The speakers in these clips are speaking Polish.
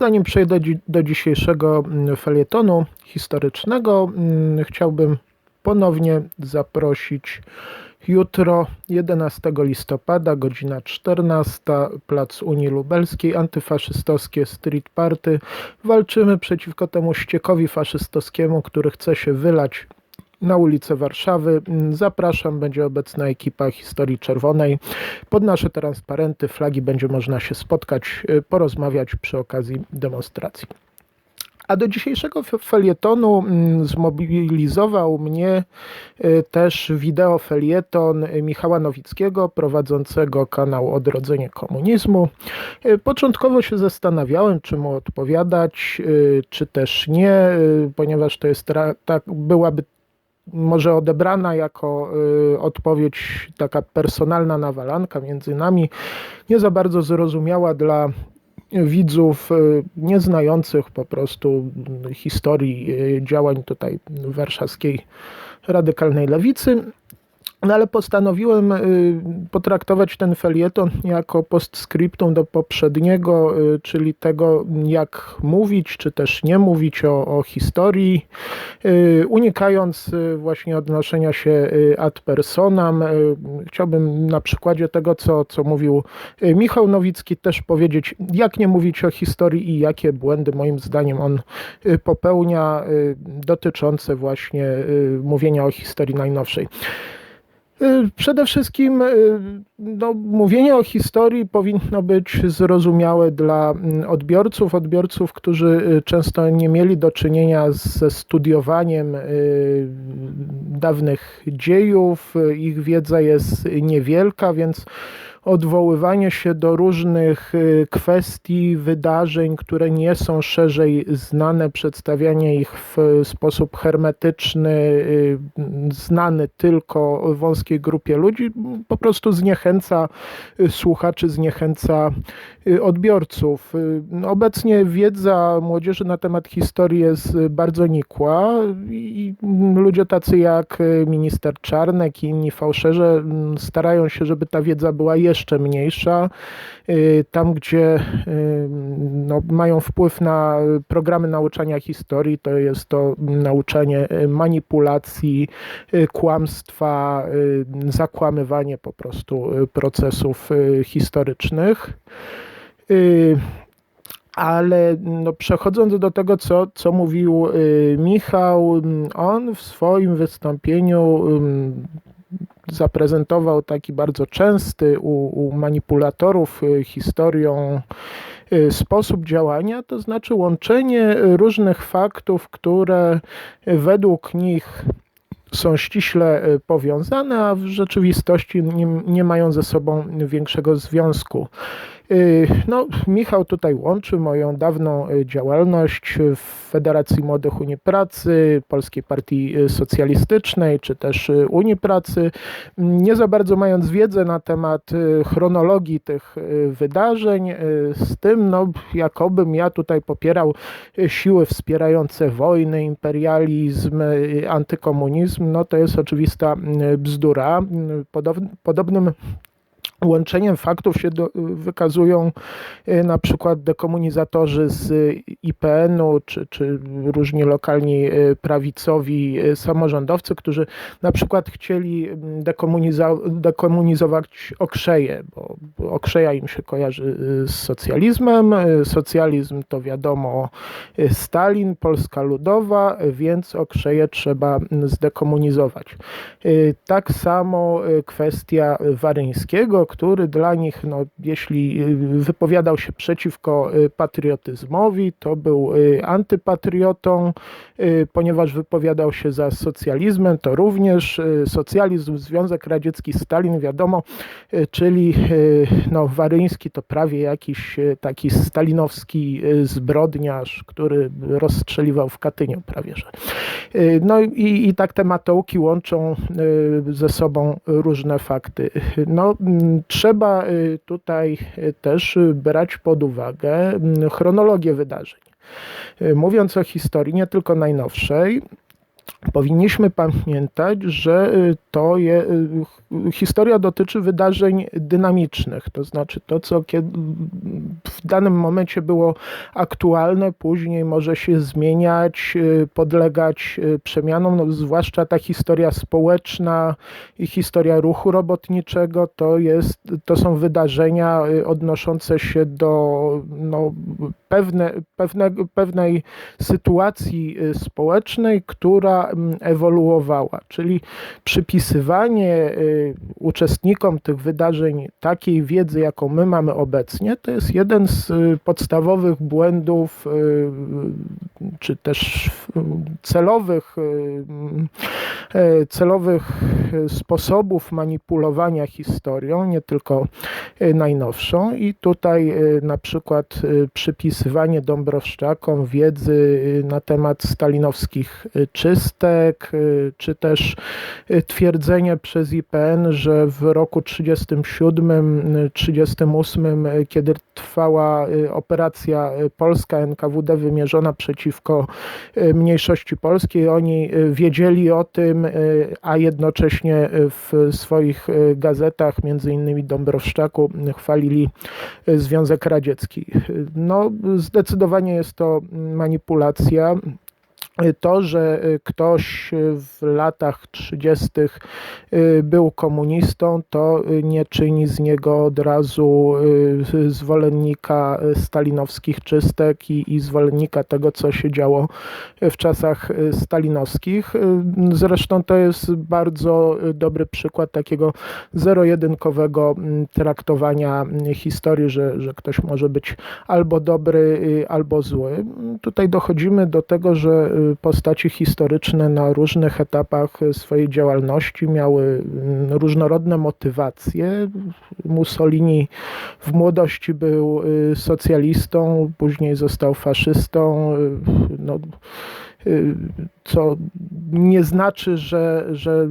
Zanim przejdę do dzisiejszego mm, felietonu historycznego, mm, chciałbym ponownie zaprosić jutro, 11 listopada, godzina 14, Plac Unii Lubelskiej, antyfaszystowskie street party. Walczymy przeciwko temu ściekowi faszystowskiemu, który chce się wylać na ulicę Warszawy. Mm, Zapraszam, będzie obecna ekipa Historii Czerwonej. Pod nasze transparenty, flagi będzie można się spotkać, y, porozmawiać przy okazji demonstracji. A do dzisiejszego fe- felietonu mm, zmobilizował mnie y, też wideo felieton Michała Nowickiego, prowadzącego kanał Odrodzenie Komunizmu. Y, Początkowo się zastanawiałem, czy mu odpowiadać, czy też nie, ponieważ to jest tak, byłaby może odebrana jako y, odpowiedź taka personalna nawalanka między nami, nie za bardzo zrozumiała dla widzów y, nieznających po prostu historii y, działań tutaj warszawskiej radykalnej lewicy. No ale postanowiłem y, potraktować ten felieton jako postscriptum do poprzedniego, y, czyli tego, jak mówić, czy też nie mówić o, o historii, y, unikając właśnie odnoszenia się ad personam. Chciałbym na przykładzie tego, co, co mówił Michał Nowicki, też powiedzieć, jak nie mówić o historii i jakie błędy moim zdaniem on popełnia dotyczące właśnie mówienia o historii najnowszej. Y, Przede wszystkim y, no, mówienie o historii powinno być zrozumiałe dla mm, odbiorców, odbiorców, którzy y, często nie mieli do czynienia ze studiowaniem dawnych dziejów. Ich wiedza jest niewielka, więc odwoływanie się do różnych y, kwestii, wydarzeń, które nie są szerzej znane, przedstawianie ich w sposób hermetyczny, y, znany tylko wąskiej grupie ludzi, po prostu zniechęca y, słuchaczy, zniechęca y, odbiorców. Y, Obecnie wiedza młodzieży na temat historii jest y, bardzo nikła i ludzie tacy jak y, minister Czarnek i inni fałszerze mm, starają się, żeby ta wiedza była jeszcze mniejsza. Y, Tam, gdzie y, no, mają wpływ na programy nauczania historii, to jest to nauczanie y, manipulacji, kłamstwa, zakłamywanie po prostu procesów historycznych. Ale no, przechodząc do tego, co, co mówił Michał, ym, on w swoim wystąpieniu ym, zaprezentował taki bardzo częsty u, u manipulatorów y, historią y, sposób działania, to znaczy łączenie różnych faktów, które według nich są ściśle y, powiązane, a w rzeczywistości nie, nie mają ze sobą większego związku. Y, No, Michał tutaj łączy moją dawną y, działalność w Federacji Młodych Unii Pracy, Polskiej Partii y, Socjalistycznej, czy też Unii Pracy, nie za bardzo mając wiedzę na temat chronologii tych wydarzeń, z tym, no, jakobym ja tutaj popierał siły wspierające wojny, imperializm, antykomunizm, no to jest oczywista bzdura. Podob, podobnym Łączeniem faktów się do, wykazują y, na przykład dekomunizatorzy z IPN-u, czy, czy różni lokalni y, prawicowi y, samorządowcy, którzy na przykład chcieli mm, dekomunizować Okrzeję, bo Okrzeja im się kojarzy z socjalizmem. Socjalizm to wiadomo Stalin, Polska Ludowa, więc Okrzeję trzeba zdekomunizować. Tak samo kwestia Waryńskiego, który dla nich, no, jeśli y, wypowiadał się przeciwko y, patriotyzmowi, to był y, antypatriotą, ponieważ wypowiadał się za socjalizmem, to również socjalizm, Związek Radziecki, Stalin, wiadomo, czyli no, Waryński to prawie jakiś taki stalinowski zbrodniarz, który rozstrzeliwał w Katyniu prawie że. No i, i tak te matołki łączą ze sobą różne fakty. No, trzeba y, tutaj y, też y, brać pod uwagę mm, chronologię wydarzeń. Mówiąc o historii, nie tylko najnowszej, powinniśmy pamiętać, że y, to je, y, historia dotyczy wydarzeń dynamicznych, to znaczy to, co w danym momencie było aktualne, później może się zmieniać, y, podlegać przemianom, no, zwłaszcza ta historia społeczna i historia ruchu robotniczego, to, jest, to są wydarzenia odnoszące się do no, pewne, pewne, pewnej sytuacji społecznej, która ewoluowała, czyli przypisywanie y, uczestnikom tych wydarzeń takiej wiedzy, jaką my mamy obecnie, to jest jeden z y, podstawowych błędów, y, czy też celowych, celowych sposobów manipulowania historią, nie tylko najnowszą. I tutaj na przykład przypisywanie Dąbrowszczakom wiedzy na temat stalinowskich czystek, czy też twierdzenie przez IPN, że w roku 37-38, kiedy trwała operacja polska NKWD wymierzona przeciwko mniejszości polskiej, oni wiedzieli o tym, a jednocześnie w swoich gazetach, między innymi Dąbrowszczaku, chwalili Związek Radziecki. No, zdecydowanie jest to manipulacja to, że y, ktoś w latach 30. Y, był komunistą, to nie czyni z niego od razu zwolennika stalinowskich czystek i, i zwolennika tego, co się działo w czasach stalinowskich. Zresztą to jest bardzo dobry przykład takiego zero-jedynkowego traktowania historii, że, że ktoś może być albo dobry, albo zły. Tutaj dochodzimy do tego, że postaci historyczne na różnych etapach swojej działalności miały mm, różnorodne motywacje. Mussolini w młodości był y, socjalistą, później został faszystą. Y, no, y, co nie znaczy, że, że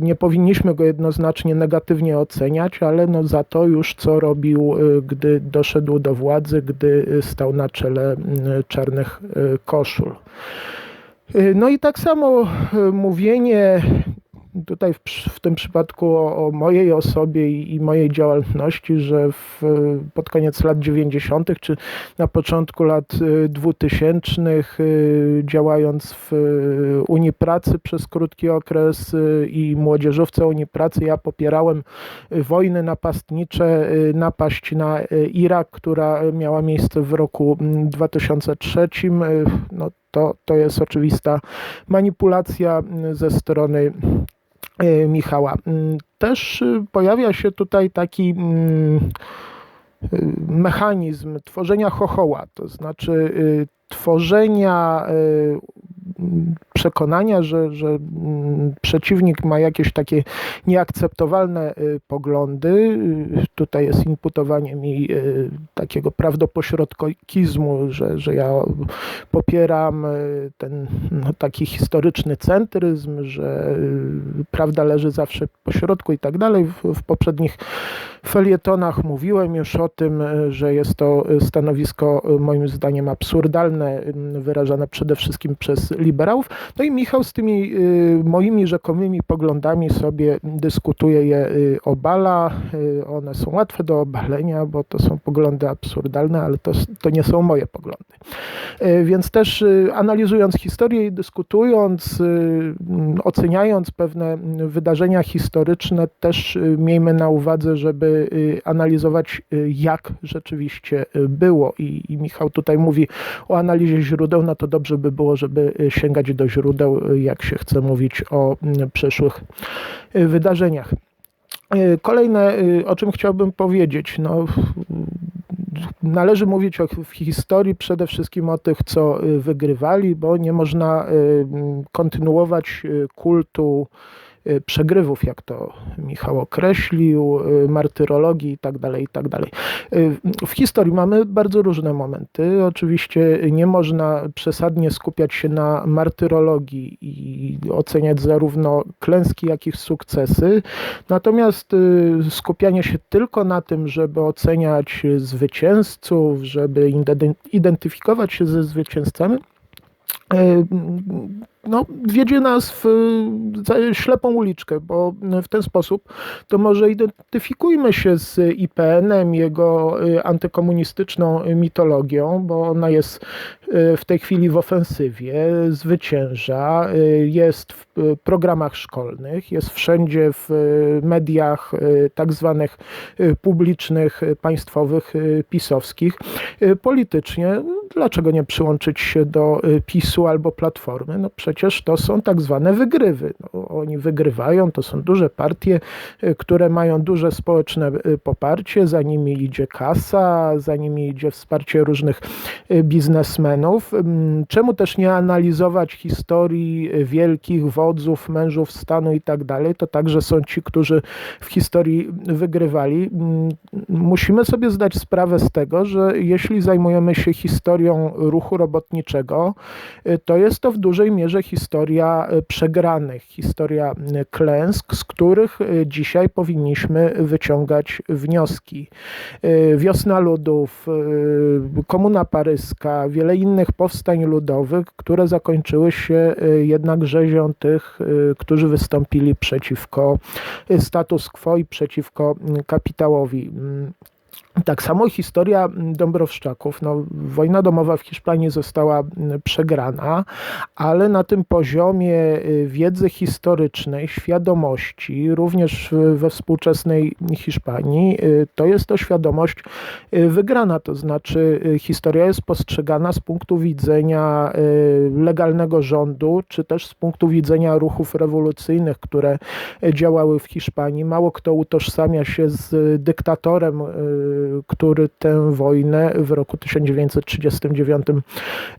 nie powinniśmy go jednoznacznie negatywnie oceniać, ale no za to już co robił, gdy doszedł do władzy, gdy stał na czele czarnych koszul. Y, no i tak samo y, mówienie tutaj w, w tym przypadku o, o, mojej osobie i, i, mojej działalności, że w, pod koniec lat 90. czy na początku lat 2000 y, działając w Unii Pracy przez krótki okres i młodzieżowce Unii Pracy, ja popierałem wojny napastnicze, napaść na Irak, która miała miejsce w roku 2003. No, to, to jest oczywista manipulacja mm, ze strony y, Michała. Mm, też y, pojawia się tutaj taki mm, y, mechanizm tworzenia chochoła, to znaczy tworzenia przekonania, że, że mm, przeciwnik ma jakieś takie nieakceptowalne y, poglądy. Y, tutaj jest imputowanie mi y, takiego prawdopośrodkizmu, że, że ja popieram ten no, taki historyczny centryzm, że prawda leży zawsze po środku i tak dalej. W, w poprzednich felietonach mówiłem już o tym, że jest to stanowisko moim zdaniem absurdalne, wyrażane przede wszystkim przez liberałów. No i Michał z tymi y, moimi rzekomymi poglądami sobie dyskutuje je y, obala. Y, one są łatwe do obalenia, bo to są poglądy absurdalne, ale to, to nie są moje poglądy. Więc też analizując historię i dyskutując, oceniając pewne wydarzenia historyczne, też miejmy na uwadze, żeby analizować, jak rzeczywiście było. I, i Michał tutaj mówi o analizie źródeł, no to dobrze by było, żeby sięgać do źródeł, jak się chce mówić o przyszłych y, wydarzeniach. Kolejne, o czym chciałbym powiedzieć, no, należy mówić o historii przede wszystkim o tych, co wygrywali, bo nie można kontynuować kultu przegrywów, jak to Michał określił, y, martyrologii itd., tak itd. Tak y, w historii mamy bardzo różne momenty. Oczywiście nie można przesadnie skupiać się na martyrologii i oceniać zarówno klęski, jak i sukcesy. Natomiast skupianie się tylko na tym, żeby oceniać zwycięzców, żeby identyfikować się ze zwycięzcami, no, wiedzie nas w ślepą uliczkę, bo w ten sposób to może identyfikujmy się z IPN-em, jego antykomunistyczną mitologią, bo ona jest w tej chwili w ofensywie, zwycięża, jest w programach szkolnych, jest wszędzie w mediach tak zwanych publicznych, państwowych, pisowskich. Politycznie, dlaczego nie przyłączyć się do PiSu albo Platformy? No przecież to są tak zwane wygrywy. No, oni wygrywają, to są duże partie, które mają duże społeczne poparcie, za nimi idzie kasa, za nimi idzie wsparcie różnych biznesmenów. Czemu też nie analizować historii wielkich wodzów, mężów stanu i tak dalej? To także są ci, którzy w historii wygrywali. Musimy sobie zdać sprawę z tego, że jeśli zajmujemy się historią ruchu robotniczego, to jest to w dużej mierze historia przegranych, historia klęsk, z których dzisiaj powinniśmy wyciągać wnioski. Wiosna ludów, komuna paryska, wiele innych powstań ludowych, które zakończyły się jednak rzezią tych, którzy wystąpili przeciwko status quo i przeciwko kapitałowi. Tak samo historia Dąbrowszczaków. No, wojna domowa w Hiszpanii została przegrana, ale na tym poziomie y, wiedzy historycznej, świadomości, również we współczesnej Hiszpanii, y, to jest to świadomość y, wygrana. To znaczy, historia jest postrzegana z punktu widzenia legalnego rządu, czy też z punktu widzenia ruchów rewolucyjnych, które działały w Hiszpanii. Mało kto utożsamia się z dyktatorem który tę wojnę w roku 1939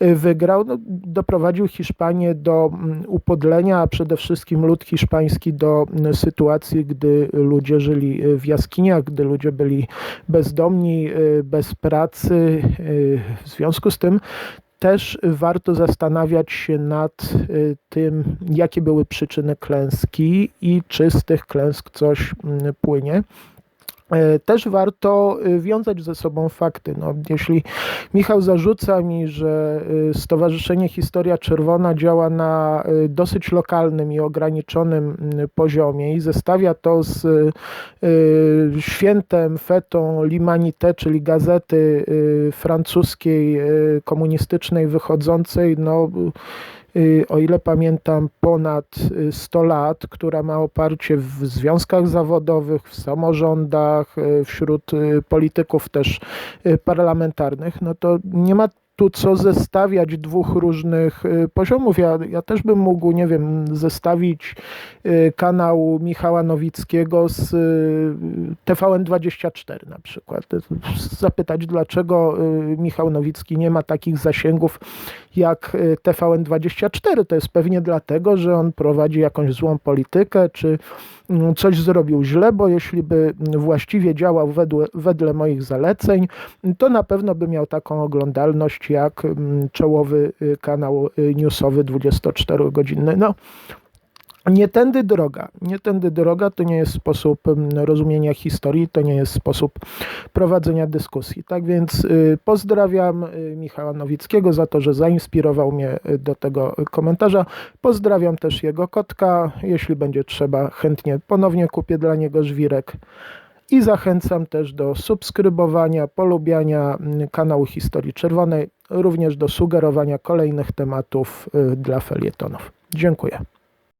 wygrał, no, doprowadził Hiszpanię do mm, upodlenia, a przede wszystkim lud hiszpański do mm, sytuacji, gdy ludzie żyli w jaskiniach, gdy ludzie byli bezdomni, y, bez pracy. Y, w związku z tym też warto zastanawiać się nad y, tym, jakie były przyczyny klęski i czy z tych klęsk coś mm, płynie. E, też warto y, wiązać ze sobą fakty. No, jeśli Michał zarzuca mi, że y, Stowarzyszenie Historia Czerwona działa na dosyć lokalnym i ograniczonym poziomie i zestawia to z świętem, fetą Limanité, czyli gazety francuskiej komunistycznej wychodzącej, no o ile pamiętam, ponad 100 y, lat, która ma oparcie w związkach zawodowych, w samorządach, y, wśród polityków też parlamentarnych, no to nie ma tu co zestawiać dwóch różnych y, poziomów. Ja, ja też bym mógł, nie wiem, zestawić y, kanał Michała Nowickiego z y, TVN24 na przykład. Zapytać, dlaczego Michał Nowicki nie ma takich zasięgów jak TVN24. To jest pewnie dlatego, że on prowadzi jakąś złą politykę, czy coś zrobił źle, bo jeśli by właściwie działał wedle, wedle moich zaleceń, to na pewno by miał taką oglądalność jak mm, czołowy y, kanał y, newsowy 24-godzinny. No, nie tędy droga. Nie tędy droga to nie jest sposób rozumienia historii, to nie jest sposób prowadzenia dyskusji. Tak więc y, pozdrawiam Michała Nowickiego za to, że zainspirował mnie do tego komentarza. Pozdrawiam też jego kotka. Jeśli będzie trzeba, chętnie ponownie kupię dla niego żwirek i zachęcam też do subskrybowania, polubiania kanału Historii Czerwonej, również do sugerowania kolejnych tematów y, dla felietonów. Dziękuję.